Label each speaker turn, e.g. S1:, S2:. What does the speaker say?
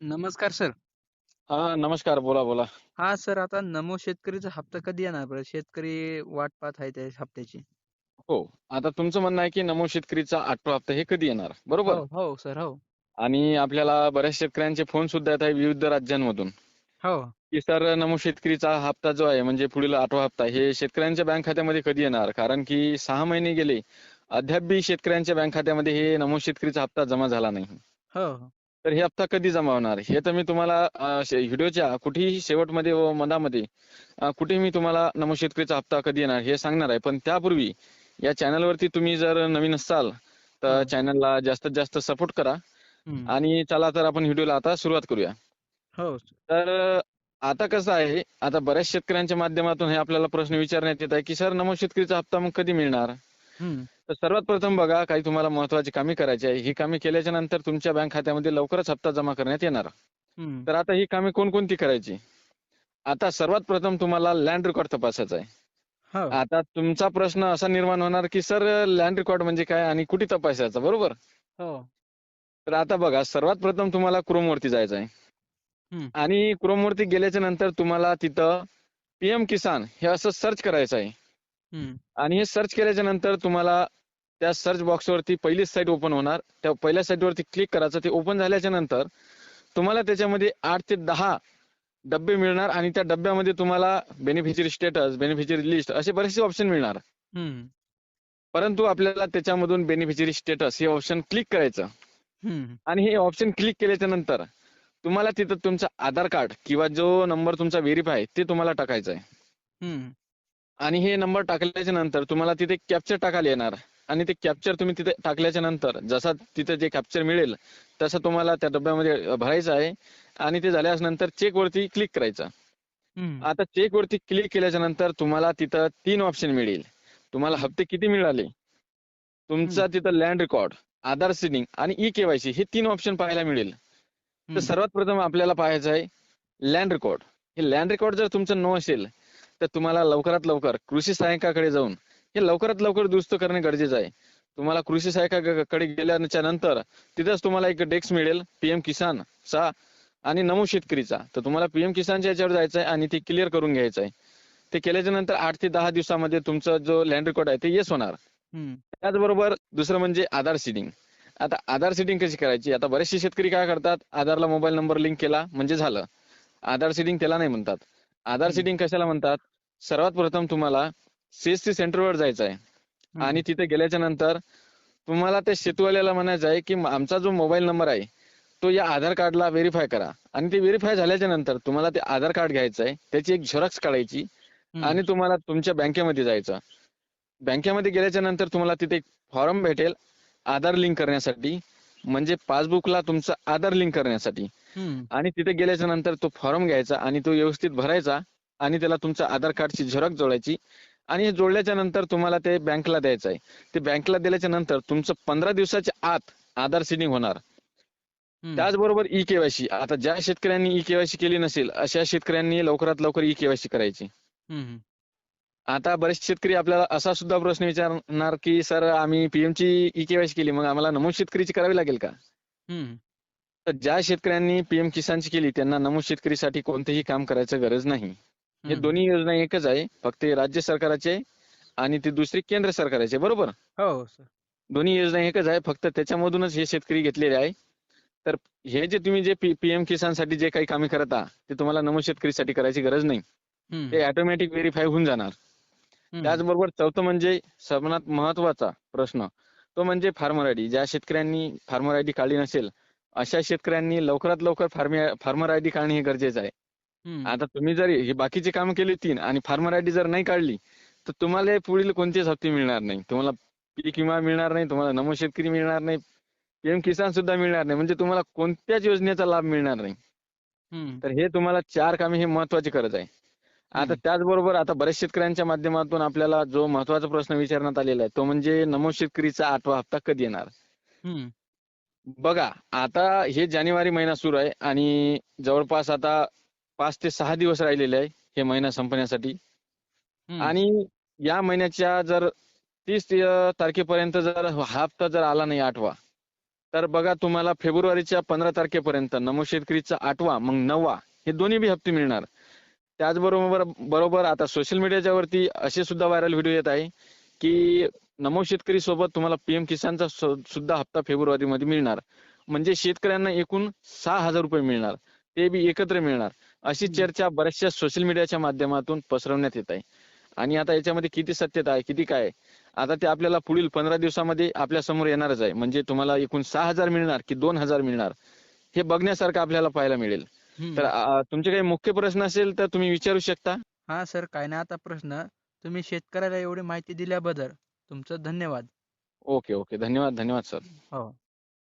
S1: नमस्कार सर.
S2: हा नमस्कार बोला बोला
S1: हा सर आता नमो शेतकरीचा हप्ता कधी येणार बरं? शेतकरी वाट पाहत आहे त्या हप्त्याची.
S2: हो आता तुमचं म्हणणं आहे की नमो शेतकरीचा आठवा हप्ता हे कधी येणार बरोबर
S1: हो, हो सर हो.
S2: आणि आपल्याला बऱ्याच शेतकऱ्यांचे फोन सुद्धा येत आहे विविध राज्यांमधून
S1: हो.
S2: की सर नमो शेतकरीचा हप्ता जो आहे म्हणजे पुढील आठवा हप्ता हे शेतकऱ्यांच्या बँक खात्यामध्ये कधी येणार कारण की सहा महिने गेले अद्याप बी शेतकऱ्यांच्या बँक खात्यामध्ये हे नमो शेतकरीचा हप्ता जमा झाला नाही
S1: हो, हो.
S2: तर हे हप्ता कधी जमा होणार हे तर मी तुम्हाला व्हिडिओच्या कुठेही शेवटमध्ये व मधामध्ये अं, कुठेही मी तुम्हाला नमो शेतकरीचा हप्ता कधी येणार हे सांगणार आहे पण त्यापूर्वी या चॅनलवरती तुम्ही जर नवीन असाल तर
S1: हो.
S2: चॅनलला जास्तीत जास्त सपोर्ट करा. आणि चला तर आपण व्हिडिओला आता सुरुवात करूया
S1: हो.
S2: तर आता कसं आहे आता बऱ्याच शेतकऱ्यांच्या माध्यमातून हे आपल्याला प्रश्न विचारण्यात येत आहे की सर नमो शेतकरीचा हप्ता मग कधी मिळणार. तर सर्वात प्रथम बघा काही तुम्हाला महत्वाची कामे करायची आहे ही कामे केल्याच्यानंतर तुमच्या बँक खात्यामध्ये लवकरच हप्ता जमा करण्यात येणार. तर आता ही कामे कोणकोणती करायची आता सर्वात प्रथम तुम्हाला लँड रेकॉर्ड तपासायचा आहे
S1: हो.
S2: आता तुमचा प्रश्न असा निर्माण होणार की सर लँड रेकॉर्ड म्हणजे काय आणि कुठे तपासायचा बरोबर
S1: हो.
S2: तर आता बघा सर्वात प्रथम तुम्हाला क्रोम वरती जायचं आहे. आणि क्रोम वरती गेल्याच्यानंतर तुम्हाला तिथं पीएम किसान हे असं सर्च करायचं आहे. आणि हे सर्च केल्याच्यानंतर तुम्हाला त्या सर्च बॉक्सवरती पहिलीच साईट ओपन होणार त्या पहिल्या साईटवरती क्लिक करायचं ते ओपन झाल्याच्यानंतर तुम्हाला त्याच्यामध्ये आठ ते दहा डब्बे मिळणार आणि त्या डब्यामध्ये तुम्हाला बेनिफिशरी स्टेटस बेनिफिशरी लिस्ट असे बरेचसे ऑप्शन मिळणार
S1: हम्म.
S2: परंतु आपल्याला त्याच्यामधून बेनिफिशरी स्टेटस हे ऑप्शन क्लिक करायचं. आणि हे ऑप्शन क्लिक केल्याच्यानंतर तुम्हाला तिथं तुमचं आधार कार्ड किंवा जो नंबर तुमचा व्हेरीफाय ते तुम्हाला टाकायचा आहे. आणि हे नंबर टाकल्याच्या नंतर तुम्हाला तिथे कॅप्चर टाकायला येणार. आणि ते कॅप्चर तुम्ही तिथे टाकल्याच्या नंतर जसा तिथे जे कॅप्चर मिळेल तसं तुम्हाला त्या डब्यामध्ये भरायचं आहे. आणि ते झाल्यास नंतर चेक वरती क्लिक करायचं. आता चेक वरती क्लिक केल्याच्यानंतर तुम्हाला तिथं तीन ऑप्शन मिळेल. तुम्हाला हप्ते किती मिळाले? तुमचा तिथं लँड रेकॉर्ड आधार सीडिंग आणि ई केवायसी हे तीन ऑप्शन पाहायला मिळेल. तर. सर्वात प्रथम आपल्याला पाहायचं आहे लँड रेकॉर्ड हे लँड रेकॉर्ड जर तुमचं नो असेल तर तुम्हाला लवकरात लवकर कृषी सहाय्यकाकडे जाऊन हे लवकरात लवकर दुरुस्त करणे गरजेचं आहे. तुम्हाला कृषी सहाय्यकाकडे गेल्याच्यानंतर तिथंच तुम्हाला एक डेस्क मिळेल पीएम किसान चा आणि नमो शेतकरीचा. तर तुम्हाला पीएम किसानच्या याच्यावर जायचं आहे आणि ते क्लिअर करून घ्यायचं आहे. ते केल्याच्यानंतर आठ ते दहा दिवसामध्ये तुमचा जो लँड रेकॉर्ड आहे ते येस होणार. त्याचबरोबर दुसरं म्हणजे आधार सीडिंग. आता आधार सीडिंग कशी करायची? आता बरेचसे शेतकरी काय करतात? आधारला मोबाईल नंबर लिंक केला म्हणजे झालं. आधार सीडिंग त्याला नाही म्हणतात. आधार. सीडिंग कशाला म्हणतात सर्वात प्रथम तुम्हाला सीएससी सेंटरवर जायचं आहे. आणि तिथे गेल्याच्यानंतर तुम्हाला त्या शेतवाल्याला म्हणायचं आहे की आमचा जो मोबाईल नंबर आहे तो या आधार कार्डला व्हेरीफाय करा आणि ते व्हेरीफाय झाल्याच्यानंतर तुम्हाला ते आधार कार्ड घ्यायचं आहे त्याची एक झेरॉक्स काढायची. आणि तुम्हाला तुमच्या बँकेमध्ये जायचं बँकेमध्ये गेल्याच्यानंतर तुम्हाला तिथे एक फॉर्म भेटेल आधार लिंक करण्यासाठी म्हणजे पासबुकला तुमचं आधार लिंक करण्यासाठी. आणि तिथे गेल्याच्यानंतर तो फॉर्म घ्यायचा आणि तो व्यवस्थित भरायचा आणि त्याला तुमच्या आधार कार्डची झेरॉक्स जोडायची आणि हे जोडल्याच्या नंतर तुम्हाला ते बँकला द्यायचं आहे ते बँकला दिल्याच्या नंतर तुमचं पंधरा दिवसाच्या आत आधार सीडिंग होणार. त्याचबरोबर ई केवायसी आता ज्या शेतकऱ्यांनी ई केवायसी केली नसेल अशा शेतकऱ्यांनी लवकरात लवकर ई केवायसी करायची. आता बरेच शेतकरी आपल्याला असा सुद्धा प्रश्न विचारणार की सर आम्ही पीएम ची ई केवायसी केली मग आम्हाला नमूद शेतकरीची करावी लागेल का
S1: हम्म.
S2: तर ज्या शेतकऱ्यांनी पीएम किसानची केली त्यांना नमूद शेतकरीसाठी कोणतेही काम करायचं गरज नाही हे
S1: हम्म.
S2: दोन्ही योजना एकच आहे फक्त हे राज्य सरकाराचे आणि ती दुसरी केंद्र सरकाराचे बरोबर
S1: हो सर.
S2: दोन्ही योजना एकच आहे फक्त त्याच्यामधूनच हे शेतकरी घेतलेले आहे तर हे जे तुम्ही जे पीएम किसानसाठी जे काही कामे करत आहात ते तुम्हाला नमूद शेतकरीसाठी करायची गरज नाही
S1: हम्म.
S2: ते ऑटोमॅटिक व्हेरीफाय होऊन जाणार. त्याचबरोबर चौथं म्हणजे सर्वात महत्त्वाचा प्रश्न. तो म्हणजे फार्मर आयडी ज्या शेतकऱ्यांनी फार्मर आयडी काढली नसेल अशा शेतकऱ्यांनी लवकरात लवकर फार्मर आयडी काढणे हे गरजेचं आहे. आता तुम्ही जर ही बाकीची कामं केली तीन आणि फार्मर आयडी जर नाही काढली तर तुम्हाला पुढील कोणतेच हप्ते मिळणार नाही. तुम्हाला पीक विमा मिळणार नाही तुम्हाला नमो शेतकरी मिळणार नाही पीएम किसान सुद्धा मिळणार नाही. म्हणजे तुम्हाला कोणत्याच योजनेचा लाभ मिळणार नाही. तर हे तुम्हाला चार कामे हे महत्वाची करत आहे. आता. त्याचबरोबर आता बऱ्याच शेतकऱ्यांच्या माध्यमातून आपल्याला जो महत्त्वाचा प्रश्न विचारण्यात आलेला आहे तो म्हणजे नमो शेतकरीचा आठवा हप्ता कधी येणार. बघा आता हे जानेवारी महिना सुरू आहे आणि जवळपास आता पाच ते सहा दिवस राहिलेले आहे हे महिना संपण्यासाठी. आणि या महिन्याच्या जर तीस तारखेपर्यंत जर हा हप्ता जर आला नाही आठवा तर बघा तुम्हाला फेब्रुवारीच्या पंधरा तारखेपर्यंत नमो शेतकरीचा आठवा मग नववा हे दोन्ही बी हप्ते मिळणार त्याचबरोबर बरोबर आता सोशल मीडियाच्या वरती असे सुद्धा व्हायरल व्हिडिओ येत आहे की नमो शेतकरी सोबत तुम्हाला पीएम किसानचा सुद्धा हप्ता फेब्रुवारी मध्ये मिळणार. म्हणजे शेतकऱ्यांना एकूण सहा हजार रुपये मिळणार. ते बी एकत्र मिळणार. अशी. चर्चा बऱ्याचशा सोशल मीडियाच्या माध्यमातून पसरवण्यात येत आहे. आणि आता याच्यामध्ये किती सत्यता आहे किती काय आता ते आपल्याला पुढील पंधरा दिवसामध्ये आपल्यासमोर येणारच आहे. म्हणजे तुम्हाला एकूण सहा हजार मिळणार की दोन हजार मिळणार हे बघण्यासारखं आपल्याला पाहायला मिळेल. तर तुमचे काही मुख्य प्रश्न असेल तर तुम्ही विचारू शकता.
S1: हा सर काय नाही आता प्रश्न. तुम्ही शेतकऱ्याला एवढी माहिती दिल्याबद्दल तुमचं धन्यवाद.
S2: Okay okay. धन्यवाद धन्यवाद सर.
S1: हो.